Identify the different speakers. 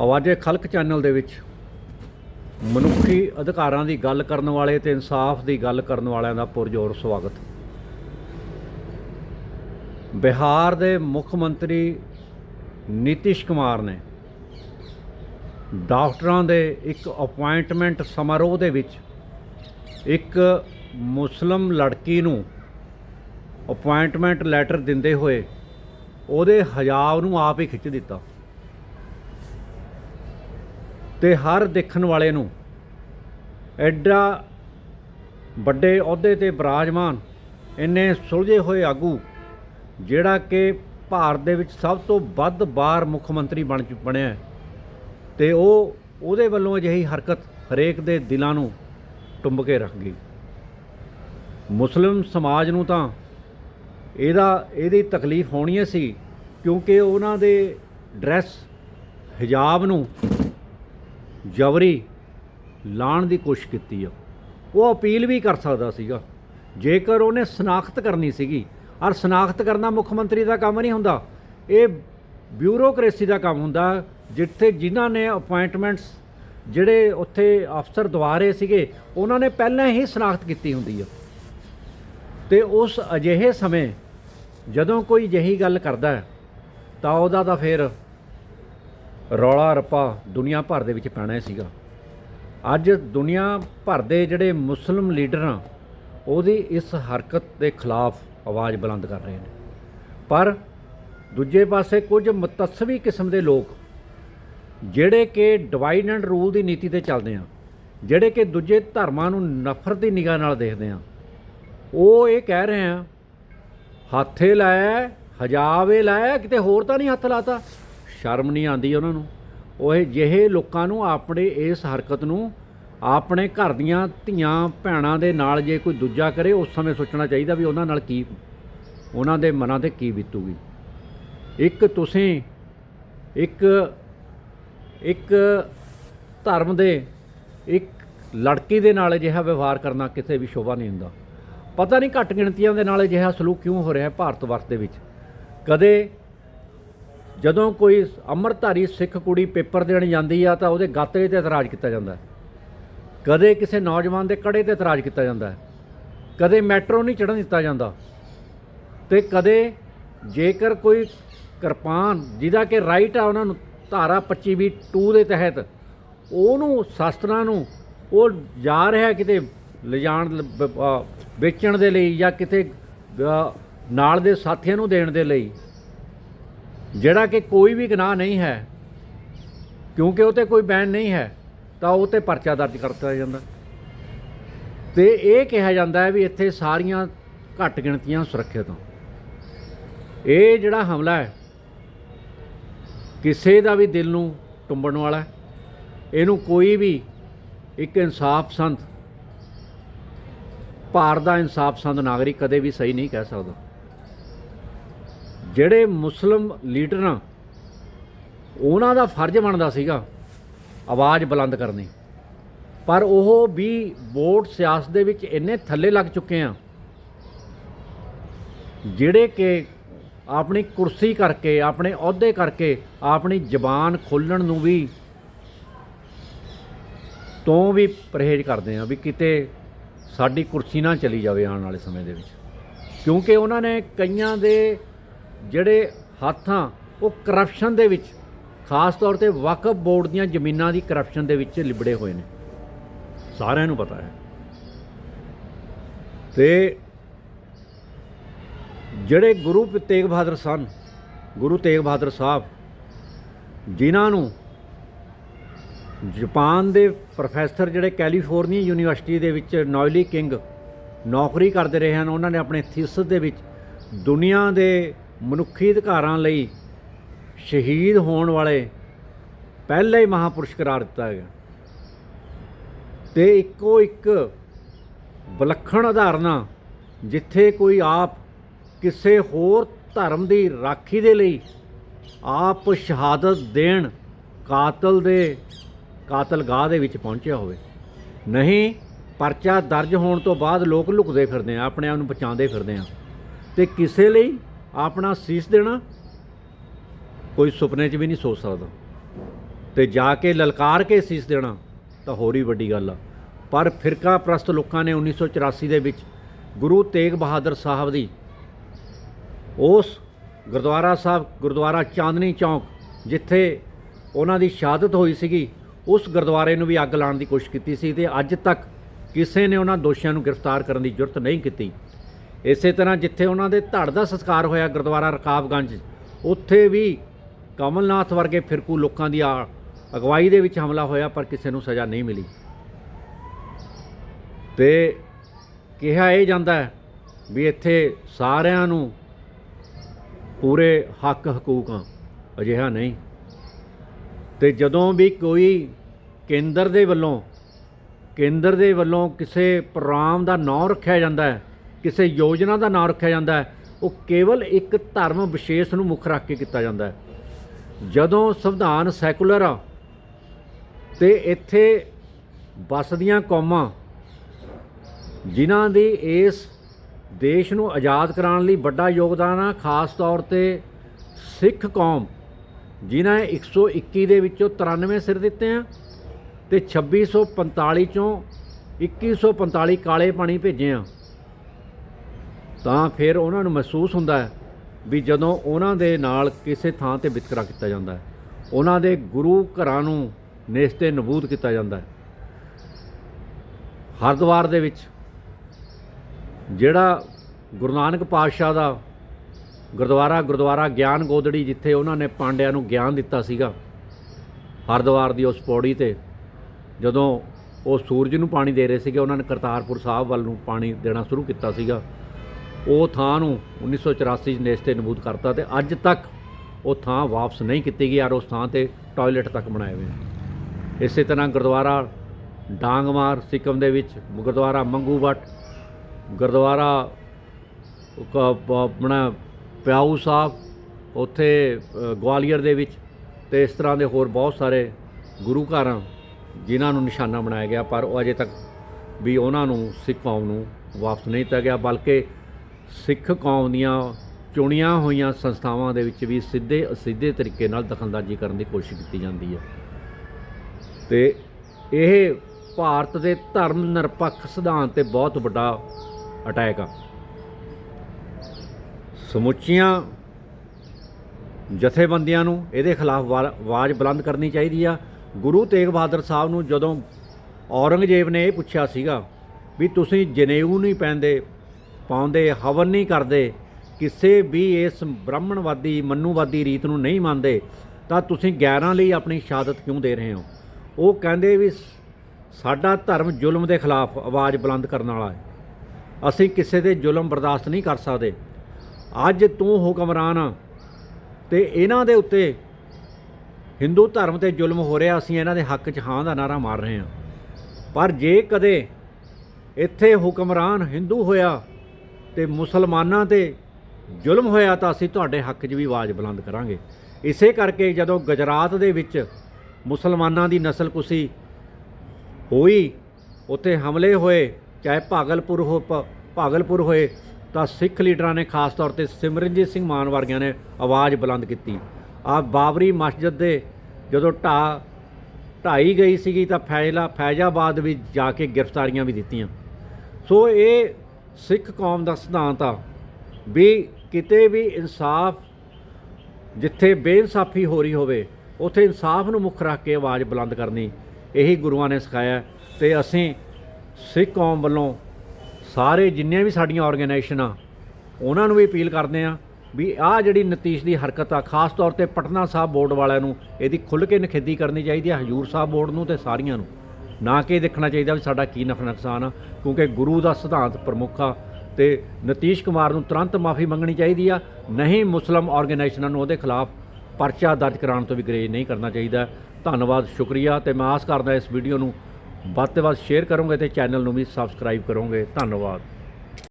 Speaker 1: ਆਵਾਜ਼ੇ ਖਲਕ channel ਦੇ ਵਿੱਚ। ਮਨੁੱਖੀ ਅਧਿਕਾਰਾਂ ਦੀ ਗੱਲ ਕਰਨ ਵਾਲੇ ਤੇ ਇਨਸਾਫ ਦੀ ਗੱਲ ਕਰਨ ਵਾਲਿਆਂ ਦਾ ਪੁਰਜੋਰ ਸਵਾਗਤ। ਬਿਹਾਰ ਦੇ ਮੁੱਖ ਮੰਤਰੀ ਨੀਤਿਸ਼ ਕੁਮਾਰ ਨੇ ਡਾਕਟਰਾਂ ਦੇ ਇੱਕ ਅਪਾਇੰਟਮੈਂਟ ਸਮਾਰੋਹ ਦੇ ਵਿੱਚ ਇੱਕ ਮੁਸਲਮ ਲੜਕੀ ਨੂੰ ਅਪਾਇੰਟਮੈਂਟ ਲੈਟਰ ਦਿੰਦੇ ਹੋਏ ਉਹਦੇ ਹਜਾਬ ਨੂੰ ਆਪ ਹੀ ਖਿੱਚ ਦਿੱਤਾ। ਤੇ ਹਰ ਦੇਖਣ ਵਾਲੇ ਨੂੰ ਐਡਾ ਵੱਡੇ ਅਹੁਦੇ ਤੇ ਬਿਰਾਜਮਾਨ, ਇੰਨੇ ਸੁਲਝੇ ਹੋਏ ਆਗੂ, ਜਿਹੜਾ ਕਿ ਭਾਰਤ ਦੇ ਵਿੱਚ ਸਭ ਤੋਂ ਵੱਧ ਬਾਰ ਮੁੱਖ ਮੰਤਰੀ ਬਣ ਚੁ- ਬਣਿਆ ਹੈ। ਤੇ ਉਹ ਉਹਦੇ ਵੱਲੋਂ ਅਜਿਹੀ ਹਰਕਤ ਹਰੇਕ ਦੇ ਦਿਲਾਂ ਨੂੰ ਟੁੰਬ ਕੇ ਰੱਖ ਗਈ। ਮੁਸਲਿਮ ਸਮਾਜ ਨੂੰ ਤਾਂ ਇਹਦਾ, ਇਹਦੀ ਤਕਲੀਫ ਹੋਣੀ ਹੀ ਸੀ, ਕਿਉਂਕਿ ਉਹਨਾਂ ਦੇ ਡਰੈਸ, ਹਿਜਾਬ ਨੂੰ ਜਬਰੀ ਲਾਣ ਦੀ ਕੋਸ਼ਿਸ਼ ਕੀਤੀ ਆ। ਉਹ ਅਪੀਲ ਵੀ ਕਰ ਸਕਦਾ ਸੀਗਾ। ਜੇਕਰ ਉਹਨੇ ਸਨਾਖਤ ਕਰਨੀ ਸੀਗੀ, ਔਰ ਸਨਾਖਤ ਕਰਨਾ ਮੁੱਖ ਮੰਤਰੀ ਦਾ ਕੰਮ ਨਹੀਂ ਹੁੰਦਾ, ਇਹ ਬਿਊਰੋਕ੍ਰੇਸੀ ਦਾ ਕੰਮ ਹੁੰਦਾ, ਜਿੱਥੇ ਜਿਨ੍ਹਾਂ ਨੇ ਅਪਾਇੰਟਮੈਂਟਸ ਜਿਹੜੇ ਉੱਥੇ ਅਫਸਰ ਦਵਾਰੇ ਸੀਗੇ, ਉਹਨਾਂ ਨੇ ਪਹਿਲਾਂ ਹੀ ਸਨਾਖਤ ਕੀਤੀ ਹੁੰਦੀ ਆ। ਤੇ ਉਸ ਅਜਿਹੇ ਸਮੇਂ ਜਦੋਂ ਕੋਈ ਅਜਿਹੀ ਗੱਲ ਕਰਦਾ ਤਾਂ ਉਹਦਾ ਤਾਂ ਫਿਰ ਰੌਲਾ ਰੱਪਾ ਦੁਨੀਆ ਭਰ ਦੇ ਵਿੱਚ ਪੈਣਾ ਸੀਗਾ। ਅੱਜ ਦੁਨੀਆ ਭਰ ਦੇ ਜਿਹੜੇ ਮੁਸਲਿਮ ਲੀਡਰ ਆ, ਉਹਦੀ ਇਸ ਹਰਕਤ ਦੇ ਖਿਲਾਫ ਆਵਾਜ਼ ਬੁਲੰਦ ਕਰ ਰਹੇ ਨੇ। ਪਰ ਦੂਜੇ ਪਾਸੇ ਕੁਝ ਮਤਸਵੀ ਕਿਸਮ ਦੇ ਲੋਕ, ਜਿਹੜੇ ਕਿ ਡਿਵਾਈਡ ਐਂਡ ਰੂਲ ਦੀ ਨੀਤੀ ਤੇ ਚੱਲਦੇ ਆ, ਜਿਹੜੇ ਕਿ ਦੂਜੇ ਧਰਮਾਂ ਨੂੰ ਨਫ਼ਰਤ ਦੀ ਨਿਗਾਹ ਨਾਲ ਦੇਖਦੇ ਆ, ਉਹ ਇਹ ਕਹਿ ਰਹੇ ਆ, ਹੱਥੇ ਲਾਇਆ ਹਜਾਵੇ ਲਾਇਆ ਕਿਤੇ ਹੋਰ ਤਾਂ ਨਹੀਂ ਹੱਥ ਲਾਤਾ? ਸ਼ਰਮ ਨਹੀਂ ਆਉਂਦੀ ਉਹਨਾਂ ਨੂੰ। ਉਹ ਜਿਹੇ ਲੋਕਾਂ ਨੂੰ ਆਪਣੇ ਇਸ ਹਰਕਤ ਨੂੰ ਆਪਣੇ ਘਰ ਦੀਆਂ ਧੀਆਂ ਭੈਣਾਂ ਦੇ ਨਾਲ ਜੇ ਕੋਈ ਦੂਜਾ ਕਰੇ, ਉਸ ਸਮੇਂ ਸੋਚਣਾ ਚਾਹੀਦਾ ਵੀ ਉਹਨਾਂ ਨਾਲ ਕੀ, ਉਹਨਾਂ ਦੇ ਮਨਾਂ ਤੇ ਕੀ ਬੀਤੂਗੀ। ਇੱਕ ਤੁਸੀਂ, ਇੱਕ ਇੱਕ ਧਰਮ ਦੇ, ਇੱਕ ਲੜਕੀ ਦੇ ਨਾਲ ਅਜਿਹਾ ਵਿਵਹਾਰ ਕਰਨਾ ਕਿਸੇ ਵੀ ਸ਼ੋਭਾ ਨਹੀਂ ਹੁੰਦਾ। ਪਤਾ ਨਹੀਂ ਘੱਟ ਗਿਣਤੀਆਂ ਦੇ ਨਾਲ ਅਜਿਹਾ ਸਲੂਕ ਕਿਉਂ ਹੋ ਰਿਹਾ ਹੈ ਭਾਰਤ ਵਰਸ਼ ਦੇ ਵਿੱਚ। ਕਦੇ ਜਦੋਂ ਕੋਈ ਅੰਮ੍ਰਿਤਧਾਰੀ ਸਿੱਖ ਕੁੜੀ ਪੇਪਰ ਦੇਣ ਜਾਂਦੀ ਆ ਤਾਂ ਉਹਦੇ ਗਾਤਰੇ ਤੇ ਇਤਰਾਜ਼ ਕੀਤਾ ਜਾਂਦਾ ਕਦੇ ਕਿਸੇ ਨੌਜਵਾਨ ਦੇ ਕੜੇ ਤੇ ਇਤਰਾਜ਼ ਕੀਤਾ ਜਾਂਦਾ ਕਦੇ ਮੈਟਰੋ ਨਹੀਂ ਚੜ੍ਹਨ ਦਿੱਤਾ ਜਾਂਦਾ। ਤੇ ਕਦੇ ਜੇਕਰ ਕੋਈ ਕਿਰਪਾਨ ਜਿਹਦਾ ਕਿ ਰਾਈਟ ਆ ਉਹਨਾਂ ਨੂੰ ਧਾਰਾ 25 ਵੀ 2 ਦੇ ਤਹਿਤ, ਉਹਨੂੰ ਸ਼ਾਸਤਰਾਂ ਨੂੰ ਉਹ ਜਾ ਰਿਹਾ ਕਿਤੇ ਲਿਜਾਣ ਵੇਚਣ ਦੇ ਲਈ ਜਾਂ ਕਿਤੇ ਨਾਲ ਦੇ ਸਾਥੀਆਂ ਨੂੰ ਦੇਣ ਦੇ ਲਈ ਜਿਹੜਾ ਕਿ ਕੋਈ ਵੀ ਗੁਨਾਹ ਨਹੀਂ ਹੈ, ਕਿਉਂਕਿ ਉਹ ਤੇ ਕੋਈ ਬੈਨ ਨਹੀਂ ਹੈ, ਤਾਂ ਉਹ ਤੇ ਪਰਚਾ ਦਰਜ ਕਰਤਾ ਜਾਂਦਾ। ਤੇ ਇਹ ਕਿਹਾ ਜਾਂਦਾ ਹੈ ਵੀ ਇੱਥੇ ਸਾਰੀਆਂ ਘੱਟ ਗਿਣਤੀਆਂ ਸੁਰੱਖਿਅਤ ਹਨ ਇਹ ਜਿਹੜਾ ਹਮਲਾ ਹੈ, ਕਿਸੇ ਦਾ ਵੀ ਦਿਲ ਨੂੰ ਟੁੰਬਣ ਵਾਲਾ ਇਹਨੂੰ ਕੋਈ ਵੀ ਇੱਕ ਇਨਸਾਫ ਪਸੰਦ ਭਾਰਤ ਦਾ ਇਨਸਾਫ ਸੰਦ ਨਾਗਰਿਕ ਕਦੇ ਵੀ ਸਹੀ ਨਹੀਂ ਕਹਿ ਸਕਦਾ। ਜਿਹੜੇ ਮੁਸਲਮ ਲੀਡਰ ਆ ਉਹਨਾਂ ਦਾ ਫਰਜ਼ ਬਣਦਾ ਸੀਗਾ ਆਵਾਜ਼ ਬੁਲੰਦ ਕਰਨੀ। ਪਰ ਉਹ ਵੀ ਵੋਟ ਸਿਆਸਤ ਦੇ ਵਿੱਚ ਇੰਨੇ ਥੱਲੇ ਲੱਗ ਚੁੱਕੇ ਆ, ਜਿਹੜੇ ਕਿ ਆਪਣੀ ਕੁਰਸੀ ਕਰਕੇ, ਆਪਣੇ ਅਹੁਦੇ ਕਰਕੇ, ਆਪਣੀ ਜ਼ਬਾਨ ਖੋਲਣ ਨੂੰ ਵੀ ਤੋਂ ਵੀ ਪਰਹੇਜ਼ ਕਰਦੇ ਆ ਵੀ ਕਿਤੇ ਸਾਡੀ ਕੁਰਸੀ ਨਾ ਚਲੀ ਜਾਵੇ ਆਉਣ ਵਾਲੇ ਸਮੇਂ ਦੇ ਵਿੱਚ। ਕਿਉਂਕਿ ਉਹਨਾਂ ਨੇ ਕਈਆਂ ਦੇ ਜਿਹੜੇ ਹੱਥਾਂ ਉਹ ਕਰਪਸ਼ਨ ਦੇ ਵਿੱਚ, ਖਾਸ ਤੌਰ ਤੇ ਵਕਫ ਬੋਰਡ ਦੀਆਂ ਜ਼ਮੀਨਾਂ ਦੀ ਕਰਪਸ਼ਨ ਦੇ ਵਿੱਚ ਲਿਬੜੇ ਹੋਏ ਨੇ। ਸਾਰਿਆਂ ਨੂੰ ਪਤਾ ਹੈ। ਤੇ ਜਿਹੜੇ ਗੁਰੂ ਤੇਗ ਬਹਾਦਰ ਸਨ, ਗੁਰੂ ਤੇਗ ਬਹਾਦਰ ਸਾਹਿਬ, ਜਿਨ੍ਹਾਂ ਨੂੰ ਜਾਪਾਨ ਦੇ ਪ੍ਰੋਫੈਸਰ ਜਿਹੜੇ ਕੈਲੀਫੋਰਨੀਆ ਯੂਨੀਵਰਸਿਟੀ ਦੇ ਵਿੱਚ ਨੋਇਲੀ ਕਿੰਗ ਨੌਕਰੀ ਕਰਦੇ ਰਹੇ ਹਨ, ਉਹਨਾਂ ਨੇ ਆਪਣੇ ਥੀਸਿਸ ਦੇ ਵਿੱਚ ਦੁਨੀਆ ਦੇ ਮਨੁੱਖੀ ਅਧਿਕਾਰਾਂ ਲਈ ਸ਼ਹੀਦ ਹੋਣ ਵਾਲੇ ਪਹਿਲੇ ਹੀ ਮਹਾਪੁਰਸ਼ ਕਰਾਰ ਦਿੱਤਾ ਹੈਗਾ ਤੇ ਇੱਕੋ ਇੱਕ ਵਿਲੱਖਣ ਉਦਾਹਰਨਾਂ ਜਿੱਥੇ ਕੋਈ ਆਪ ਕਿਸੇ ਹੋਰ ਧਰਮ ਦੀ ਰਾਖੀ ਦੇ ਲਈ ਆਪ ਸ਼ਹਾਦਤ ਦੇਣ ਕਾਤਲ ਦੇ ਕਾਤਲਗਾਹ ਦੇ ਵਿੱਚ ਪਹੁੰਚਿਆ ਹੋਵੇ। ਨਹੀਂ, ਪਰਚਾ ਦਰਜ ਹੋਣ ਤੋਂ ਬਾਅਦ ਲੋਕ ਲੁਕਦੇ ਫਿਰਦੇ ਆ, ਆਪਣੇ ਆਪ ਨੂੰ ਬਚਾਉਂਦੇ ਫਿਰਦੇ ਆ। ਤੇ ਕਿਸੇ ਲਈ ਆਪਣਾ ਸੀਸ ਦੇਣਾ, ਕੋਈ ਸੁਪਨੇ 'ਚ ਵੀ ਨਹੀਂ ਸੋਚ ਸਕਦਾ। ਤੇ ਜਾ ਕੇ ਲਲਕਾਰ ਕੇ ਸੀਸ ਦੇਣਾ, ਤਾਂ ਹੋਰ ਹੀ ਵੱਡੀ ਗੱਲ ਆ। ਪਰ ਫਿਰਕਾ ਪ੍ਰਸਤ ਲੋਕਾਂ ਨੇ 1984 ਦੇ ਵਿੱਚ ਗੁਰੂ ਤੇਗ ਬਹਾਦਰ ਸਾਹਿਬ ਦੀ ਉਸ ਗੁਰਦੁਆਰਾ ਸਾਹਿਬ, ਗੁਰਦੁਆਰਾ ਚਾਂਦਨੀ ਚੌਂਕ, ਜਿੱਥੇ ਉਹਨਾਂ ਦੀ ਸ਼ਹਾਦਤ ਹੋਈ ਸੀਗੀ, ਉਸ ਗੁਰਦੁਆਰੇ ਨੂੰ ਵੀ ਅੱਗ ਲਾਉਣ ਦੀ ਕੋਸ਼ਿਸ਼ ਕੀਤੀ ਸੀ ਤੇ ਅੱਜ ਤੱਕ ਕਿਸੇ ਨੇ ਉਹਨਾਂ ਦੋਸ਼ੀਆਂ ਨੂੰ ਗ੍ਰਿਫਤਾਰ ਕਰਨ ਦੀ ਜੁਰਤ ਨਹੀਂ ਕੀਤੀ। ਇਸੇ ਤਰ੍ਹਾਂ ਜਿੱਥੇ ਉਹਨਾਂ ਦੇ ਧੜ ਦਾ ਸੰਸਕਾਰ ਹੋਇਆ ਗੁਰਦੁਆਰਾ ਰਕਾਬਗੰਜ, ਉੱਥੇ ਵੀ ਕਮਲਨਾਥ ਵਰਗੇ ਫਿਰਕੂ ਲੋਕਾਂ ਦੀ ਆ- ਅਗਵਾਈ ਦੇ ਵਿੱਚ ਹਮਲਾ ਹੋਇਆ, ਪਰ ਕਿਸੇ ਨੂੰ ਸਜ਼ਾ ਨਹੀਂ ਮਿਲੀ। ਤੇ ਕਿਹਾ ਇਹ ਜਾਂਦਾ ਹੈ ਵੀ ਇੱਥੇ ਸਾਰਿਆਂ ਨੂੰ ਪੂਰੇ ਹੱਕ ਹਕੂਕ ਆ, ਅਜਿਹਾ ਨਹੀਂ। ਤੇ ਜਦੋਂ ਵੀ ਕੋਈ ਕੇਂਦਰ ਦੇ ਵੱਲੋਂ, ਕੇਂਦਰ ਦੇ ਵੱਲੋਂ ਕਿਸੇ ਪ੍ਰੋਗਰਾਮ ਦਾ ਨਾਂ ਰੱਖਿਆ ਜਾਂਦਾ ਹੈ ਕਿਸੇ ਯੋਜਨਾ ਦਾ ਨਾਂ ਰੱਖਿਆ ਜਾਂਦਾ ਹੈ, ਉਹ ਕੇਵਲ ਇੱਕ ਧਰਮ ਵਿਸ਼ੇਸ਼ ਨੂੰ ਮੁੱਖ ਰੱਖ ਕੇ ਕੀਤਾ ਜਾਂਦਾ ਹੈ। ਜਦੋਂ ਸੰਵਿਧਾਨ ਸੈਕੂਲਰ ਆ, ਤੇ ਇੱਥੇ ਵੱਸਦੀਆਂ ਕੌਮਾਂ ਜਿਨ੍ਹਾਂ ਦੀ ਇਸ ਦੇਸ਼ ਨੂੰ ਆਜ਼ਾਦ ਕਰਾਉਣ ਲਈ ਵੱਡਾ ਯੋਗਦਾਨ ਆ, ਖਾਸ ਤੌਰ ਤੇ ਸਿੱਖ ਕੌਮ, ਜਿਨ੍ਹਾਂ ਨੇ 121 ਦੇ ਵਿੱਚੋਂ 93 ਸਿਰ ਦਿੱਤੇ ਆ ਤੇ 2645 ਚੋਂ 2145 ਕਾਲੇ ਪਾਣੀ ਭੇਜੇ ਆ। ਤਾਂ ਫਿਰ ਉਹਨਾਂ ਨੂੰ ਮਹਿਸੂਸ ਹੁੰਦਾ ਹੈ ਵੀ ਜਦੋਂ ਉਹਨਾਂ ਦੇ ਨਾਲ ਕਿਸੇ ਥਾਂ ਤੇ ਵਿਤਕਰਾ ਕੀਤਾ ਜਾਂਦਾ ਹੈ, ਉਹਨਾਂ ਦੇ ਗੁਰੂ ਘਰਾਂ ਨੂੰ ਨੇਸਤੇ ਨਬੂਦ ਕੀਤਾ ਜਾਂਦਾ ਹੈ। ਹਰਿਦੁਆਰ ਦੇ ਵਿੱਚ ਜਿਹੜਾ ਗੁਰੂ ਨਾਨਕ ਪਾਤਸ਼ਾਹ ਦਾ ਗੁਰਦੁਆਰਾ ਗੁਰਦੁਆਰਾ ਗਿਆਨ ਗੋਦੜੀ ਜਿੱਥੇ ਉਹਨਾਂ ਨੇ ਪਾਂਡਿਆਂ ਨੂੰ ਗਿਆਨ ਦਿੱਤਾ ਸੀਗਾ, ਹਰਿਦੁਆਰ ਦੀ ਉਸ ਪੌੜੀ ਤੇ, ਜਦੋਂ ਉਹ ਸੂਰਜ ਨੂੰ ਪਾਣੀ ਦੇ ਰਹੇ ਸੀਗੇ, ਉਹਨਾਂ ਨੇ ਕਰਤਾਰਪੁਰ ਸਾਹਿਬ ਵੱਲ ਨੂੰ ਪਾਣੀ ਦੇਣਾ ਸ਼ੁਰੂ ਕੀਤਾ ਸੀਗਾ ਉਹ ਥਾਂ ਨੂੰ 1984 ਚ ਨੇਸਤੇ ਨਬੂਦ ਕਰਤਾ ਤੇ ਅੱਜ ਤੱਕ ਉਹ ਥਾਂ ਵਾਪਸ ਨਹੀਂ ਕੀਤੀ ਗਈ ਔਰ ਉਸ ਥਾਂ ਤੇ ਟਾਇਲਟ ਤੱਕ ਬਣਾਏ ਹੋਏ ਨੇ ਇਸੇ ਤਰ੍ਹਾਂ ਗੁਰਦੁਆਰਾ ਡਾਂਗਮਾਰ ਸਿੱਕਮ ਦੇ ਵਿੱਚ, ਗੁਰਦੁਆਰਾ ਮੰਗੂ ਬੱਟ, ਗੁਰਦੁਆਰਾ ਆਪਣਾ ਪਿਆਊ ਸਾਹਿਬ, ਉੱਥੇ ਗਵਾਲੀਅਰ ਦੇ ਵਿੱਚ ਤੇ ਇਸ ਤਰ੍ਹਾਂ ਦੇ ਹੋਰ ਬਹੁਤ ਸਾਰੇ ਗੁਰੂ ਘਰ ਆ ਜਿਨ੍ਹਾਂ ਨੂੰ ਨਿਸ਼ਾਨਾ ਬਣਾਇਆ ਗਿਆ, ਪਰ ਉਹ ਅਜੇ ਤੱਕ ਵੀ ਉਹਨਾਂ ਨੂੰ ਸਿੱਖ ਕੌਮ ਨੂੰ ਵਾਪਸ ਨਹੀਂ ਦਿੱਤਾ ਗਿਆ, ਬਲਕਿ ਸਿੱਖ ਕੌਮ ਦੀਆਂ ਚੁਣੀਆਂ ਹੋਈਆਂ ਸੰਸਥਾਵਾਂ ਦੇ ਵਿੱਚ ਵੀ ਸਿੱਧੇ ਅਸਿੱਧੇ ਤਰੀਕੇ ਨਾਲ ਦਖਲਅੰਦਾਜ਼ੀ ਕਰਨ ਦੀ ਕੋਸ਼ਿਸ਼ ਕੀਤੀ ਜਾਂਦੀ ਹੈ। ਤੇ ਇਹ ਭਾਰਤ ਦੇ ਧਰਮ ਨਿਰਪੱਖ ਸਿਧਾਂਤ ਤੇ ਬਹੁਤ ਵੱਡਾ ਅਟੈਕ ਆ। ਸਮੁੱਚੀਆਂ ਜਥੇਬੰਦੀਆਂ ਨੂੰ ਇਹਦੇ ਖਿਲਾਫ ਵਾ- ਆਵਾਜ਼ ਬੁਲੰਦ ਕਰਨੀ ਚਾਹੀਦੀ ਆ। ਗੁਰੂ ਤੇਗ ਬਹਾਦਰ ਸਾਹਿਬ ਨੂੰ ਜਦੋਂ ਔਰੰਗਜ਼ੇਬ ਨੇ ਇਹ ਪੁੱਛਿਆ ਸੀਗਾ ਵੀ ਤੁਸੀਂ ਜਨੇਊ ਨਹੀਂ ਪੈਂਦੇ ਪਾਉਂਦੇ, ਹਵਨ ਨਹੀਂ ਕਰਦੇ, ਕਿਸੇ ਵੀ ਇਸ ਬ੍ਰਾਹਮਣਵਾਦੀ, ਮੰਨੂਵਾਦੀ ਰੀਤ ਨੂੰ ਨਹੀਂ ਮੰਨਦੇ, ਤਾਂ ਤੁਸੀਂ ਗੈਰਾਂ ਲਈ ਆਪਣੀ ਸ਼ਹਾਦਤ ਕਿਉਂ ਦੇ ਰਹੇ ਹੋ? ਉਹ ਕਹਿੰਦੇ ਵੀ ਸ- ਸਾਡਾ ਧਰਮ ਜ਼ੁਲਮ ਦੇ ਖਿਲਾਫ ਆਵਾਜ਼ ਬੁਲੰਦ ਕਰਨ ਵਾਲਾ ਹੈ। ਅਸੀਂ ਕਿਸੇ ਦੇ ਜ਼ੁਲਮ ਬਰਦਾਸ਼ਤ ਨਹੀਂ ਕਰ ਸਕਦੇ। ਅੱਜ ਤੂੰ ਹੁਕਮਰਾਨ ਆ ਤੇ ਇਹਨਾਂ ਦੇ ਉੱਤੇ ਹਿੰਦੂ ਧਰਮ ਤੇ ਜ਼ੁਲਮ ਹੋ ਰਿਹਾ, ਅਸੀਂ ਇਹਨਾਂ ਦੇ ਹੱਕ 'ਚ ਹਾਂ ਦਾ ਨਾਰਾ ਮਾਰ ਰਹੇ ਹਾਂ। ਪਰ ਜੇ ਕਦੇ ਇੱਥੇ ਹੁਕਮਰਾਨ ਹਿੰਦੂ ਹੋਇਆ ਤੇ ਮੁਸਲਮਾਨਾਂ ਤੇ ਜ਼ੁਲਮ ਹੋਇਆ ਤਾਂ ਅਸੀਂ ਤੁਹਾਡੇ ਹੱਕ 'ਚ ਵੀ ਆਵਾਜ਼ ਬੁਲੰਦ ਕਰਾਂਗੇ। ਇਸੇ ਕਰਕੇ ਜਦੋਂ ਗੁਜਰਾਤ ਦੇ ਵਿੱਚ ਮੁਸਲਮਾਨਾਂ ਦੀ ਨਸਲਕੁਸ਼ੀ ਹੋਈ, ਉੱਥੇ ਹਮਲੇ ਹੋਏ, ਚਾਹੇ ਭਾਗਲਪੁਰ ਹੋ ਭਾਗਲਪੁਰ ਹੋਏ, ਤਾਂ ਸਿੱਖ ਲੀਡਰਾਂ ਨੇ ਖਾਸ ਤੌਰ ਤੇ ਸਿਮਰਨਜੀਤ ਸਿੰਘ ਮਾਨ ਵਰਗਿਆਂ ਨੇ ਆਵਾਜ਼ ਬੁਲੰਦ ਕੀਤੀ। ਆ ਬਾਬਰੀ ਮਸਜਿਦ ਦੇ ਜਦੋਂ ਢਾ, ਢਾਈ ਗਈ ਸੀਗੀ ਤਾਂ ਫੈਜ਼ਲਾ, ਫੈਜ਼ਾਬਾਦ ਵੀ ਜਾ ਕੇ ਗ੍ਰਿਫਤਾਰੀਆਂ ਵੀ ਦਿੱਤੀਆਂ। ਸੋ ਇਹ ਸਿੱਖ ਕੌਮ ਦਾ ਸਿਧਾਂਤ ਆ ਵੀ ਕਿਤੇ ਵੀ ਇਨਸਾਫ ਜਿੱਥੇ ਬੇਇਨਸਾਫੀ ਹੋ ਰਹੀ ਹੋਵੇ, ਉੱਥੇ ਇਨਸਾਫ ਨੂੰ ਮੁੱਖ ਰੱਖ ਕੇ ਆਵਾਜ਼ ਬੁਲੰਦ ਕਰਨੀ, ਇਹੀ ਗੁਰੂਆਂ ਨੇ ਸਿਖਾਇਆ ਹੈ। ਤੇ ਅਸੀਂ ਸਿੱਖ ਕੌਮ ਵੱਲੋਂ ਸਾਰੇ ਜਿੰਨੀਆਂ ਵੀ ਸਾਡੀਆਂ ਆਰਗੇਨਾਈਜੇਸ਼ਨਾਂ ਉਹਨਾਂ ਨੂੰ ਵੀ ਅਪੀਲ ਕਰਦੇ ਆ ਵੀ ਆਹ ਜਿਹੜੀ ਨਤੀਸ਼ ਦੀ ਹਰਕਤ ਆ, ਖਾਸ ਤੌਰ ਤੇ ਪਟਨਾ ਸਾਹਿਬ ਬੋਰਡ ਵਾਲਿਆਂ ਨੂੰ, ਇਹਦੀ ਖੁੱਲ੍ਹ ਕੇ ਨਿਖੇਧੀ ਕਰਨੀ ਚਾਹੀਦੀ ਹੈ, ਹਜੂਰ ਸਾਹਿਬ ਬੋਰਡ ਨੂੰ ਤੇ ਸਾਰੀਆਂ ਨੂੰ। ਨਾ ਕਿ ਇਹ ਦੇਖਣਾ ਚਾਹੀਦਾ ਵੀ ਸਾਡਾ ਕੀ ਨਫਾ ਨੁਕਸਾਨ ਆ, ਕਿਉਂਕਿ ਗੁਰੂ ਦਾ ਸਿਧਾਂਤ ਪ੍ਰਮੁੱਖ ਆ ਤੇ ਨਤੀਸ਼ ਕੁਮਾਰ ਨੂੰ ਤੁਰੰਤ ਮਾਫੀ ਮੰਗਣੀ ਚਾਹੀਦੀ ਆ, ਨਹੀਂ ਮੁਸਲਮ ਆਰਗੇਨਾਈਜੇਸ਼ਨਾਂ ਨੂੰ ਉਹਦੇ ਖਿਲਾਫ ਪਰਚਾ ਦਰਜ ਕਰਾਉਣ ਤੋਂ ਵੀ ਗਰੇਜ ਨਹੀਂ ਕਰਨਾ ਚਾਹੀਦਾ। ਧੰਨਵਾਦ, ਸ਼ੁਕਰੀਆ ਤੇ ਮੈਂ ਆਸ ਕਰਦਾ ਇਸ ਵੀਡੀਓ ਨੂੰ ਵੱਧ ਤੋਂ ਵੱਧ ਸ਼ੇਅਰ ਕਰੋਗੇ ਤੇ ਚੈਨਲ ਨੂੰ ਵੀ ਸਬਸਕ੍ਰਾਈਬ ਕਰੋਗੇ। ਧੰਨਵਾਦ।